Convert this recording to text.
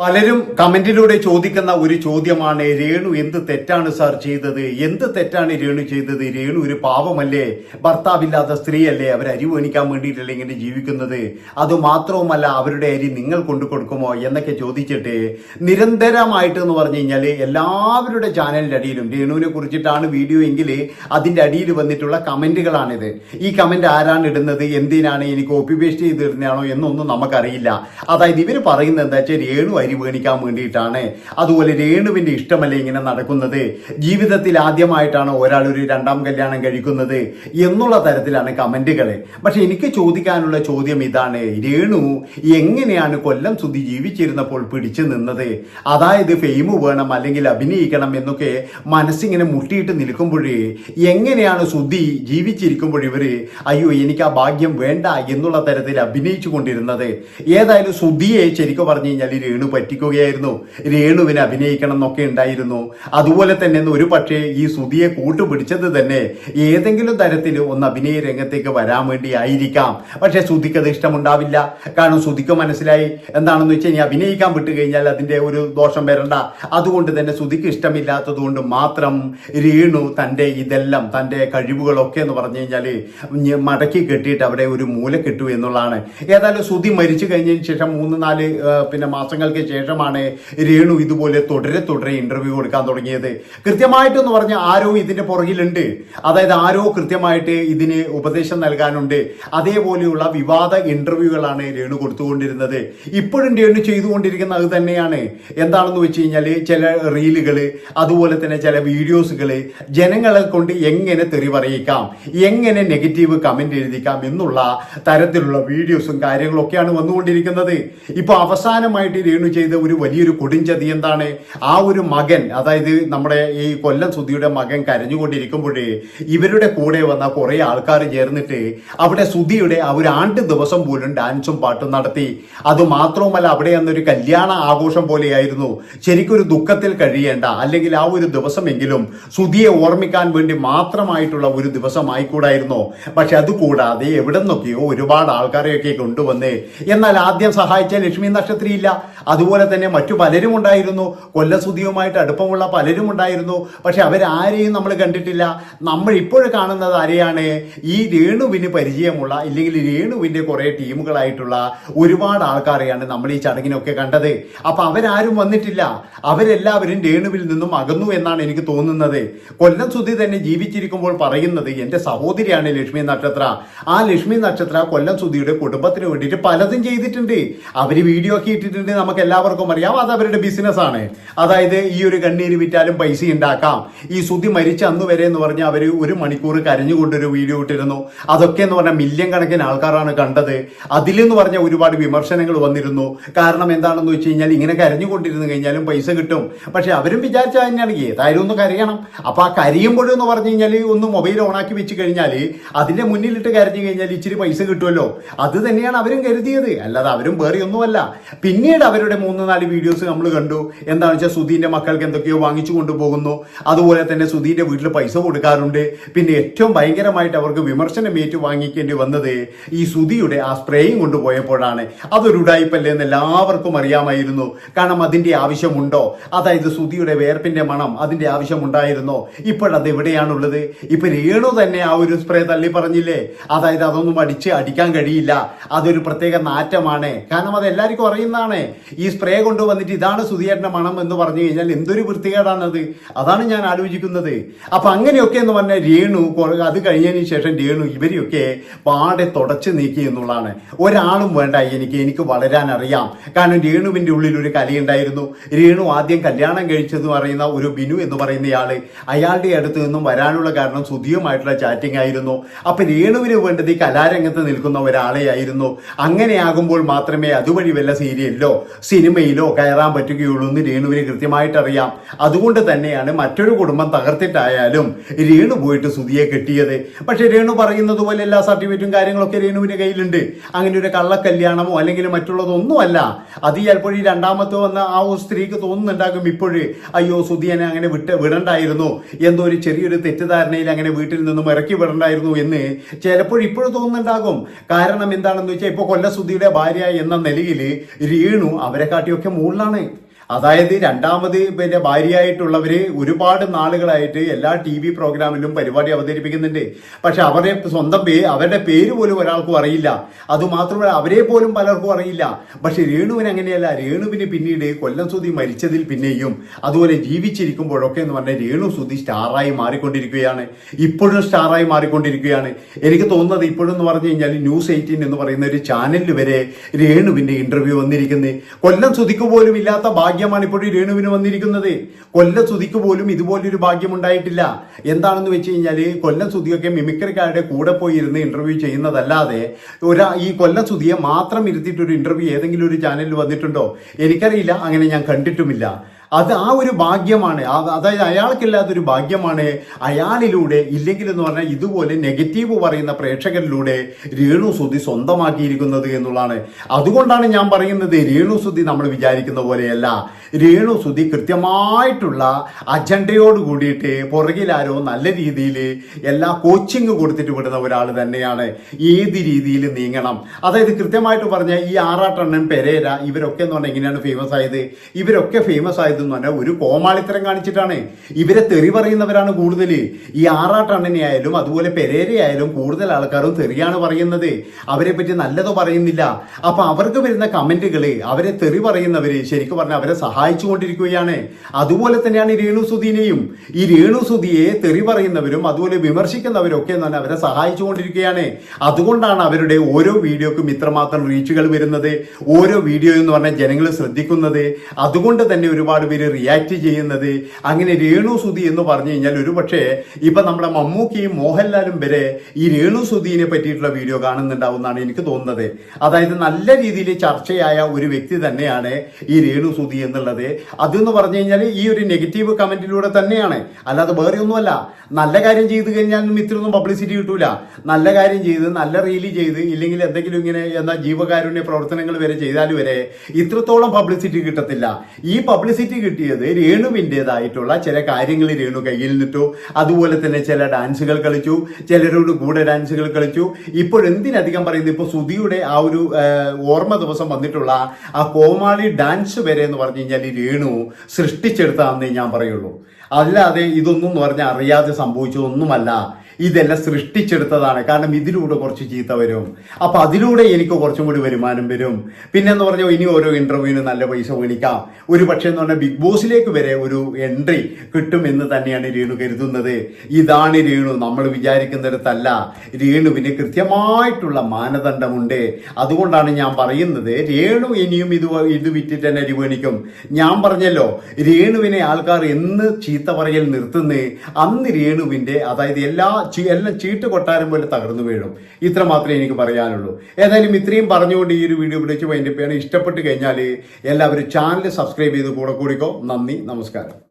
പലരും കമന്റിലൂടെ ചോദിക്കുന്ന ഒരു ചോദ്യമാണ് രേണു എന്ത് തെറ്റാണ് സാർ ചെയ്തത്? എന്ത് തെറ്റാണ് രേണു ചെയ്തത്? രേണു ഒരു പാവമല്ലേ? ഭർത്താവില്ലാത്ത സ്ത്രീയല്ലേ? അവർ അരി മേടിക്കാൻ വേണ്ടിയിട്ടല്ലേ ഇങ്ങനെ ജീവിക്കുന്നത്? അതുമാത്രവുമല്ല അവരുടെ അരി നിങ്ങൾ കൊണ്ടു കൊടുക്കുമോ? എന്നൊക്കെ ചോദിച്ചിട്ട് നിരന്തരമായിട്ട് എന്ന് പറഞ്ഞു കഴിഞ്ഞാൽ എല്ലാവരുടെ ചാനലിന്റെ അടിയിലും രേണുവിനെ കുറിച്ചിട്ടാണ് വീഡിയോ എങ്കിൽ അതിന്റെ അടിയിൽ വന്നിട്ടുള്ള കമന്റുകളാണിത് ഈ കമന്റ് ആരാണ് ഇടുന്നത്? എന്തിനാണ്? എനിക്ക് കോപ്പി പേസ്റ്റ് ചെയ്തിരുന്നതാണോ എന്നൊന്നും നമുക്കറിയില്ല. അതായത് ഇവർ പറയുന്നത് എന്താ വെച്ചാൽ രേണു അരി മേടിക്കാൻ വേണ്ടിയിട്ടാണ്. അതുപോലെ രേണുവിന്റെ ഇഷ്ടമല്ലേ ഇങ്ങനെ നടക്കുന്നത്? ജീവിതത്തിൽ ആദ്യമായിട്ടാണ് ഒരാൾ ഒരു രണ്ടാം കല്യാണം കഴിക്കുന്നത് എന്നുള്ള തരത്തിലാണ് കമന്റുകൾ പക്ഷെ എനിക്ക് ചോദിക്കാനുള്ള ചോദ്യം ഇതാണ്. രേണു എങ്ങനെയാണ് കൊല്ലം സുധി ജീവിച്ചിരുന്നപ്പോൾ പിടിച്ചു നിന്നത്? അതായത് ഫെയിം വേണം അല്ലെങ്കിൽ അഭിനയിക്കണം എന്നൊക്കെ മനസ്സിങ്ങനെ മുട്ടിയിട്ട് നിൽക്കുമ്പോഴേ എങ്ങനെയാണ് സുധി ജീവിച്ചിരിക്കുമ്പോൾ ഇവർ അയ്യോ എനിക്ക് ആ ഭാഗ്യം വേണ്ട എന്നുള്ള തരത്തിൽ അഭിനയിച്ചു കൊണ്ടിരുന്നത്? ഏതായാലും സുധിയെ ശരിക്കും പറഞ്ഞു കഴിഞ്ഞാൽ രേണു പറ്റിക്കുകയായിരുന്നു. രേണുവിനെ അഭിനയിക്കണം എന്നൊക്കെ ഉണ്ടായിരുന്നു. അതുപോലെ തന്നെ ഒരു പക്ഷേ ഈ സുധിയെ കൂട്ടുപിടിച്ചത് തന്നെ ഏതെങ്കിലും തരത്തിൽ ഒന്ന് അഭിനയ രംഗത്തേക്ക് വരാൻ വേണ്ടി ആയിരിക്കാം. പക്ഷേ സുധിക്ക് അത് ഇഷ്ടമുണ്ടാവില്ല. കാരണം സുധിക്ക് മനസ്സിലായി. എന്താണെന്ന് വെച്ച് കഴിഞ്ഞാൽ അഭിനയിക്കാൻ വിട്ടു കഴിഞ്ഞാൽ അതിന്റെ ഒരു ദോഷം വരണ്ട. അതുകൊണ്ട് തന്നെ സുധിക്ക് ഇഷ്ടമില്ലാത്തത് കൊണ്ട് മാത്രം രേണു തന്റെ ഇതെല്ലാം തന്റെ കഴിവുകളൊക്കെ എന്ന് പറഞ്ഞു കഴിഞ്ഞാൽ മടക്കി കെട്ടിയിട്ട് അവിടെ ഒരു മൂല കിട്ടു എന്നുള്ളതാണ്. ഏതായാലും സുധി മരിച്ചു കഴിഞ്ഞതിന് ശേഷം മൂന്ന് നാല് പിന്നെ മാസങ്ങൾക്ക് ശേഷമാണ് രേണു ഇതുപോലെ തുടരെ തുടരെ ഇന്റർവ്യൂ കൊടുക്കാൻ തുടങ്ങിയത്. കൃത്യമായിട്ടെന്ന് പറഞ്ഞാൽ ആരോ ഇതിന്റെ പുറകിലുണ്ട്. അതായത് ആരോ കൃത്യമായിട്ട് ഇതിന് ഉപദേശം നൽകാനുണ്ട്. അതേപോലെയുള്ള വിവാദ ഇന്റർവ്യൂകളാണ് രേണു കൊടുത്തുകൊണ്ടിരുന്നത്. ഇപ്പോഴും രേണു ചെയ്തുകൊണ്ടിരിക്കുന്ന അത് തന്നെയാണ്. എന്താണെന്ന് വെച്ച് കഴിഞ്ഞാൽ ചില റീലുകൾ അതുപോലെ തന്നെ ചില വീഡിയോസുകൾ ജനങ്ങളെ കൊണ്ട് എങ്ങനെ തെറി പറയിക്കാം എങ്ങനെ നെഗറ്റീവ് കമന്റ് എഴുതിക്കാം എന്നുള്ള തരത്തിലുള്ള വീഡിയോസും കാര്യങ്ങളൊക്കെയാണ് വന്നുകൊണ്ടിരിക്കുന്നത്. ഇപ്പൊ അവസാനമായിട്ട് രേണു ചെയ്ത ഒരു വലിയൊരു കൊടുംചതി എന്താണ്? ആ ഒരു മകൻ അതായത് നമ്മുടെ ഈ കൊല്ലം സുധിയുടെ മകൻ കരഞ്ഞുകൊണ്ടിരിക്കുമ്പോഴേ ഇവരുടെ കൂടെ വന്ന കുറെ ആൾക്കാർ ചേർന്നിട്ട് അവിടെ സുധിയുടെ ആ ഒരു ആണ്ട് ദിവസം പോലും ഡാൻസും പാട്ടും നടത്തി. അത് മാത്രവുമല്ല അവിടെ അന്നൊരു കല്യാണ ആഘോഷം പോലെയായിരുന്നു. ശരിക്കൊരു ദുഃഖത്തിൽ കഴിയേണ്ട അല്ലെങ്കിൽ ആ ഒരു ദിവസമെങ്കിലും സുധിയെ ഓർമ്മിക്കാൻ വേണ്ടി മാത്രമായിട്ടുള്ള ഒരു ദിവസം ആയിക്കൂടായിരുന്നോ പക്ഷെ അതുകൂടാതെ എവിടെ നിന്നൊക്കെയോ ഒരുപാട് ആൾക്കാരെയൊക്കെ കൊണ്ടുവന്ന് എന്നാൽ ആദ്യം സഹായിച്ച ലക്ഷ്മി നക്ഷത്രി ഇല്ല അതുപോലെ തന്നെ മറ്റു പലരും ഉണ്ടായിരുന്നു. കൊല്ലസുതിയുമായിട്ട് അടുപ്പമുള്ള പലരും ഉണ്ടായിരുന്നു. പക്ഷെ അവരാരെയും നമ്മൾ കണ്ടിട്ടില്ല. നമ്മൾ ഇപ്പോൾ കാണുന്നത് ആരെയാണ്? ഈ രേണുവിന് പരിചയമുള്ള ഇല്ലെങ്കിൽ രേണുവിന്റെ കുറേ ടീമുകളായിട്ടുള്ള ഒരുപാട് ആൾക്കാരെയാണ് നമ്മൾ ഈ ചടങ്ങിനൊക്കെ കണ്ടത്. അപ്പം അവരാരും വന്നിട്ടില്ല. അവരെല്ലാവരും രേണുവിൽ നിന്നും അകന്നു എന്നാണ് എനിക്ക് തോന്നുന്നത്. കൊല്ലം സുധി തന്നെ ജീവിച്ചിരിക്കുമ്പോൾ പറയുന്നത് എന്റെ സഹോദരിയാണ് ലക്ഷ്മി നക്ഷത്ര. ആ ലക്ഷ്മി നക്ഷത്ര കൊല്ലം സുധിയുടെ കുടുംബത്തിന് വേണ്ടിയിട്ട് പലതും ചെയ്തിട്ടുണ്ട്. അവർ വീഡിയോ ഒക്കെ ഇട്ടിട്ടുണ്ട്. നമുക്ക് എല്ലാവർക്കും അറിയാം. അത് അവരുടെ ബിസിനസ് ആണ്. അതായത് ഈ ഒരു കണ്ണീര് വിറ്റാലും പൈസ ഉണ്ടാക്കാം. ഈ സുധി മരിച്ച അന്ന് വരെ എന്ന് പറഞ്ഞാൽ അവർ ഒരു മണിക്കൂർ കരഞ്ഞുകൊണ്ടൊരു വീഡിയോ ഇട്ടിരുന്നു. അതൊക്കെ എന്ന് പറഞ്ഞാൽ മില്യൺ കണക്കിന് ആൾക്കാരാണ് കണ്ടത്. അതിലെന്ന് പറഞ്ഞാൽ ഒരുപാട് വിമർശനങ്ങൾ വന്നിരുന്നു. കാരണം എന്താണെന്ന് വെച്ച് കഴിഞ്ഞാൽ ഇങ്ങനെ കരഞ്ഞുകൊണ്ടിരുന്നു കഴിഞ്ഞാലും പൈസ കിട്ടും. പക്ഷെ അവരും വിചാരിച്ചാൽ തന്നെയാണ്. ഏതായാലും ഒന്ന് കരയണം. അപ്പൊ ആ കരയുമ്പോഴെന്ന് പറഞ്ഞു കഴിഞ്ഞാൽ ഒന്ന് മൊബൈൽ ഓണാക്കി വെച്ച് കഴിഞ്ഞാൽ അതിന്റെ മുന്നിലിട്ട് കരഞ്ഞു കഴിഞ്ഞാൽ ഇച്ചിരി പൈസ കിട്ടുമല്ലോ. അത് തന്നെയാണ് അവരും കരുതിയത്. അല്ലാതെ അവരും വേറെ ഒന്നുമല്ല പിന്നീട് അവരുടെ മൂന്ന് നാല് വീഡിയോസ് നമ്മൾ കണ്ടു. എന്താണെന്ന് വെച്ചാൽ സുധീന്റെ മക്കൾക്ക് എന്തൊക്കെയോ വാങ്ങിച്ചു കൊണ്ടുപോകുന്നു. അതുപോലെ തന്നെ സുധീന്റെ വീട്ടിൽ പൈസ കൊടുക്കാറുണ്ട്. പിന്നെ ഏറ്റവും ഭയങ്കരമായിട്ട് അവർക്ക് വിമർശനം ഏറ്റു വാങ്ങിക്കേണ്ടി വന്നത് ഈ സുധിയുടെ ആ സ്പ്രേയും കൊണ്ടുപോയപ്പോഴാണ്. അതൊരു ഉടായ്പല്ലേ എന്ന് എല്ലാവർക്കും അറിയാമായിരുന്നു. കാരണം അതിന്റെ ആവശ്യമുണ്ടോ? അതായത് സുധിയുടെ വേർപ്പിന്റെ മണം അതിന്റെ ആവശ്യമുണ്ടായിരുന്നോ? ഇപ്പോഴത് എവിടെയാണുള്ളത്? ഇപ്പൊ രേണു തന്നെ ആ ഒരു സ്പ്രേ തള്ളി പറഞ്ഞില്ലേ? അതായത് അതൊന്നും അടിച്ച് അടിക്കാൻ കഴിയില്ല. അതൊരു പ്രത്യേക നാറ്റമാണ്. കാരണം അത് എല്ലാവർക്കും അറിയുന്നതാണ്. ഈ സ്പ്രേ കൊണ്ടുവന്നിട്ട് ഇതാണ് സുധിയേട്ടന്റെ മണം എന്ന് പറഞ്ഞു കഴിഞ്ഞാൽ എന്തൊരു വൃത്തികേടാണത്. അതാണ് ഞാൻ ആലോചിക്കുന്നത്. അപ്പൊ അങ്ങനെയൊക്കെ എന്ന് പറഞ്ഞാൽ രേണു അത് കഴിഞ്ഞതിന് ശേഷം രേണു ഇവരെയൊക്കെ പാടെ തുടച്ചു നീക്കി എന്നുള്ളതാണ്. ഒരാളും വേണ്ട എനിക്ക് എനിക്ക് വളരാൻ അറിയാം. കാരണം രേണുവിന്റെ ഉള്ളിൽ ഒരു കലയുണ്ടായിരുന്നു രേണു ആദ്യം കല്യാണം കഴിച്ചെന്ന് പറയുന്ന ഒരു ബിനു എന്ന് പറയുന്നയാൾ അയാളുടെ അടുത്ത് നിന്നും വരാനുള്ള കാരണം സുധിയുമായിട്ടുള്ള ചാറ്റിംഗ് ആയിരുന്നു. അപ്പൊ രേണുവിന് വേണ്ടത് ഈ കലാരംഗത്ത് നിൽക്കുന്ന ഒരാളെ ആയിരുന്നു അങ്ങനെയാകുമ്പോൾ മാത്രമേ അതുവഴി വല്ല സീരിയലിലോ സിനിമയിലോ കയറാൻ പറ്റുകയുള്ളൂ എന്ന് രേണുവിന് കൃത്യമായിട്ട് അറിയാം അതുകൊണ്ട് തന്നെയാണ് മറ്റൊരു കുടുംബം തകർത്തിട്ടായാലും രേണു പോയിട്ട് സുധിയെ കെട്ടിയത്. പക്ഷേ രേണു പറയുന്നത് പോലെ എല്ലാ സർട്ടിഫിക്കറ്റും കാര്യങ്ങളൊക്കെ രേണുവിന്റെ കയ്യിലുണ്ട്. അങ്ങനെ ഒരു കള്ളക്കല്യാണമോ അല്ലെങ്കിൽ മറ്റുള്ളതൊന്നുമല്ല. അത് ചിലപ്പോൾ ഈ രണ്ടാമത്തെ വന്ന ആ സ്ത്രീക്ക് തോന്നുന്നുണ്ടാകും ഇപ്പോഴേ. അയ്യോ സുധിയനെ അങ്ങനെ വിട്ട് വിടണ്ടായിരുന്നു. എന്തോ ഒരു ചെറിയൊരു തെറ്റിദ്ധാരണയിൽ അങ്ങനെ വീട്ടിൽ നിന്നും ഇറക്കി വിടണ്ടായിരുന്നു എന്ന് ചിലപ്പോൾ ഇപ്പോഴും തോന്നുന്നുണ്ടാകും. കാരണം എന്താണെന്ന് വെച്ചാൽ ഇപ്പോൾ കൊല്ലസുധിയുടെ ഭാര്യ എന്ന നിലയിൽ രേണു അവരെ അവരെക്കാട്ടിയൊക്കെ മുകളിലാണ് അതായത് രണ്ടാമത് പിന്നെ ഭാര്യയായിട്ടുള്ളവര് ഒരുപാട് നാളുകളായിട്ട് എല്ലാ ടി വി പ്രോഗ്രാമിലും പരിപാടി അവതരിപ്പിക്കുന്നുണ്ട്. പക്ഷെ അവരുടെ സ്വന്തം പേ അവരുടെ പേര് പോലും ഒരാൾക്കും അറിയില്ല. അതുമാത്രമല്ല അവരെ പോലും പലർക്കും അറിയില്ല. പക്ഷെ രേണുവിന് അങ്ങനെയല്ല. രേണുവിന് പിന്നീട് കൊല്ലം സുധി മരിച്ചതിൽ പിന്നെയും അതുപോലെ ജീവിച്ചിരിക്കുമ്പോഴൊക്കെ എന്ന് പറഞ്ഞാൽ രേണു സുധി സ്റ്റാറായി മാറിക്കൊണ്ടിരിക്കുകയാണ്. ഇപ്പോഴും സ്റ്റാറായി മാറിക്കൊണ്ടിരിക്കുകയാണ്. എനിക്ക് തോന്നുന്നത് ഇപ്പോഴെന്ന് പറഞ്ഞു കഴിഞ്ഞാൽ ന്യൂസ് എയ്റ്റീൻ എന്ന് പറയുന്ന ഒരു ചാനലിൽ വരെ രേണുവിന്റെ ഇന്റർവ്യൂ വന്നിരിക്കുന്നത് കൊല്ലം സുധിക്ക് പോലും ഇല്ലാത്ത ഭാഗ്യമാണ് ഇപ്പോഴും രേണുവിന് വന്നിരിക്കുന്നത്. കൊല്ല സുധിക്ക് പോലും ഇതുപോലൊരു ഭാഗ്യം ഉണ്ടായിട്ടില്ല എന്താണെന്ന് വെച്ച് കഴിഞ്ഞാൽ കൊല്ലം സുധിയൊക്കെ മിമിക്രിക്കാരുടെ കൂടെ പോയി ഇരുന്ന് ഇന്റർവ്യൂ ചെയ്യുന്നതല്ലാതെ ഒരാ ഈ കൊല്ലം സുധിയെ മാത്രം ഇരുത്തിയിട്ടൊരു ഇന്റർവ്യൂ ഏതെങ്കിലും ഒരു ചാനലിൽ വന്നിട്ടുണ്ടോ? എനിക്കറിയില്ല. അങ്ങനെ ഞാൻ കണ്ടിട്ടുമില്ല. അത് ആ ഒരു ഭാഗ്യമാണ്. അതായത് അയാൾക്കില്ലാത്തൊരു ഭാഗ്യമാണ്. അയാളിലൂടെ ഇല്ലെങ്കിൽ എന്ന് പറഞ്ഞാൽ ഇതുപോലെ നെഗറ്റീവ് പറയുന്ന പ്രേക്ഷകരിലൂടെ രേണു സുധി സ്വന്തമാക്കിയിരിക്കുന്നത് എന്നുള്ളതാണ്. അതുകൊണ്ടാണ് ഞാൻ പറയുന്നത് രേണു സുധി നമ്മൾ വിചാരിക്കുന്ന പോലെയല്ല. രേണു സുധി കൃത്യമായിട്ടുള്ള അജണ്ടയോട് കൂടിയിട്ട് പുറകിലാരോ നല്ല രീതിയിൽ എല്ലാ കോച്ചിങ് കൊടുത്തിട്ട് വിടുന്ന ഒരാൾ തന്നെയാണ്. ഏത് രീതിയിൽ നീങ്ങണം? അതായത് കൃത്യമായിട്ട് പറഞ്ഞാൽ ഈ ആറാട്ടെണ്ണൻ പെരേര ഇവരൊക്കെ എന്ന് പറഞ്ഞാൽ എങ്ങനെയാണ് ഫേമസ് ആയത്? ഇവരൊക്കെ ഫേമസ് ആയത് എന്ന് പറഞ്ഞാൽ ഒരു കോമാളിത്തരം കാണിച്ചിട്ടാണ്. ഇവരെ തെറി പറയുന്നവരാണ് കൂടുതൽ ഈ ആറാട്ടണ്ണനെ ആയാലും അതുപോലെ പെരേരയായാലും കൂടുതൽ ആൾക്കാരും തെറിയാണ് പറയുന്നത്. അവരെ പറ്റി നല്ലതോ പറയുന്നില്ല. അപ്പൊ അവർക്ക് വരുന്ന കമന്റുകൾ അവരെ തെറി പറയുന്നവര് ശരിക്കും പറഞ്ഞാൽ അവരെ സഹായിച്ചുകൊണ്ടിരിക്കുകയാണ് അതുപോലെ തന്നെയാണ് രേണു സുധീനെയും. ഈ രേണു സുധിയെ തെറി പറയുന്നവരും അതുപോലെ വിമർശിക്കുന്നവരും ഒക്കെ പറഞ്ഞാൽ അവരെ സഹായിച്ചുകൊണ്ടിരിക്കുകയാണ് അതുകൊണ്ടാണ് അവരുടെ ഓരോ വീഡിയോക്കും ഇത്രമാത്രം റീച്ചുകൾ വരുന്നത്. ഓരോ വീഡിയോ എന്ന് പറഞ്ഞാൽ ജനങ്ങൾ ശ്രദ്ധിക്കുന്നത്. അതുകൊണ്ട് തന്നെ ഒരുപാട് പേര് റിയാക്ട് ചെയ്യുന്നത്. അങ്ങനെ രേണു സുധി എന്ന് പറഞ്ഞു കഴിഞ്ഞാൽ ഒരുപക്ഷെ ഇപ്പൊ നമ്മുടെ മമ്മൂക്കിയും മോഹൻലാലും വരെ ഈ രേണു സുധീനെ പറ്റിയിട്ടുള്ള വീഡിയോ കാണുന്നുണ്ടാവുമെന്നാണ് എനിക്ക് തോന്നുന്നത്. അതായത് നല്ല രീതിയിൽ ചർച്ചയായ ഒരു വ്യക്തി തന്നെയാണ് ഈ രേണു സുധി എന്നുള്ളത്. അതെന്ന് പറഞ്ഞു കഴിഞ്ഞാൽ ഈ ഒരു നെഗറ്റീവ് കമന്റിലൂടെ തന്നെയാണ്. അല്ലാതെ വേറെ ഒന്നുമല്ല. നല്ല കാര്യം ചെയ്തു കഴിഞ്ഞാലും ഇത്രയൊന്നും പബ്ലിസിറ്റി കിട്ടൂല. നല്ല കാര്യം ചെയ്ത് നല്ല റീൽ ചെയ്ത് ഇല്ലെങ്കിൽ എന്തെങ്കിലും ഇങ്ങനെ എന്താ ജീവകാരുണ്യ പ്രവർത്തനങ്ങൾ വരെ ചെയ്താൽ വരെ ഇത്രത്തോളം പബ്ലിസിറ്റി കിട്ടത്തില്ല. ഈ പബ്ലിസിറ്റി കിട്ടിയത് രേണുവിന്റെതായിട്ടുള്ള ചില കാര്യങ്ങൾ രേണു കയ്യിൽ നിട്ടു. അതുപോലെ തന്നെ ചില ഡാൻസുകൾ കളിച്ചു. ചിലരോട് കൂടെ ഡാൻസുകൾ കളിച്ചു. ഇപ്പോൾ എന്തിനധികം പറയുന്നത് ഇപ്പോൾ സുധിയുടെ ആ ഒരു ഓർമ്മ ദിവസം വന്നിട്ടുള്ള ആ കോമാളി ഡാൻസ് വരെ എന്ന് പറഞ്ഞു കഴിഞ്ഞാൽ ഈ രേണു സൃഷ്ടിച്ചെടുത്താന്നേ ഞാൻ പറയുള്ളൂ. അല്ലാതെ ഇതൊന്നും എന്ന് പറഞ്ഞാൽ അറിയാതെ സംഭവിച്ചതൊന്നുമല്ല ഇതെല്ലാം സൃഷ്ടിച്ചെടുത്തതാണ്. കാരണം ഇതിലൂടെ കുറച്ച് ചീത്ത വരും. അപ്പം അതിലൂടെ എനിക്ക് കുറച്ചും കൂടി വരുമാനം വരും. പിന്നെ എന്ന് പറഞ്ഞാൽ ഇനി ഓരോ ഇന്റർവ്യൂവിന് നല്ല പൈസ മേടിക്കാം. ഒരു പക്ഷേ എന്ന് പറഞ്ഞാൽ ബിഗ് ബോസിലേക്ക് വരെ ഒരു എൻട്രി കിട്ടും എന്ന് തന്നെയാണ് രേണു കരുതുന്നത്. ഇതാണ് രേണു. നമ്മൾ വിചാരിക്കുന്നിടത്തല്ല. രേണുവിന് കൃത്യമായിട്ടുള്ള മാനദണ്ഡമുണ്ട്. അതുകൊണ്ടാണ് ഞാൻ പറയുന്നത് രേണു ഇനിയും ഇത് ഇത് വിറ്റിട്ട് തന്നെ അരിവേണിക്കും ഞാൻ പറഞ്ഞല്ലോ രേണുവിനെ ആൾക്കാർ എന്ന് ചീത്ത പറയൽ നിർത്തുന്നേ അന്ന് രേണുവിന്റെ അതായത് എല്ലാ എല്ലാം ചീട്ട് കൊട്ടാരം പോലെ തകർന്നു വീഴും. ഇത്ര മാത്രമേ എനിക്ക് പറയാനുള്ളൂ. ഏതായാലും ഇത്രയും പറഞ്ഞുകൊണ്ട് ഈ ഒരു വീഡിയോ വിളിച്ച് വൈൻഡപ്പ് ചെയ്യണം ഇഷ്ടപ്പെട്ട് കഴിഞ്ഞാൽ എല്ലാവരും ചാനൽ സബ്സ്ക്രൈബ് ചെയ്ത് കൂടെ കൂടിക്കോ. നന്ദി നമസ്കാരം.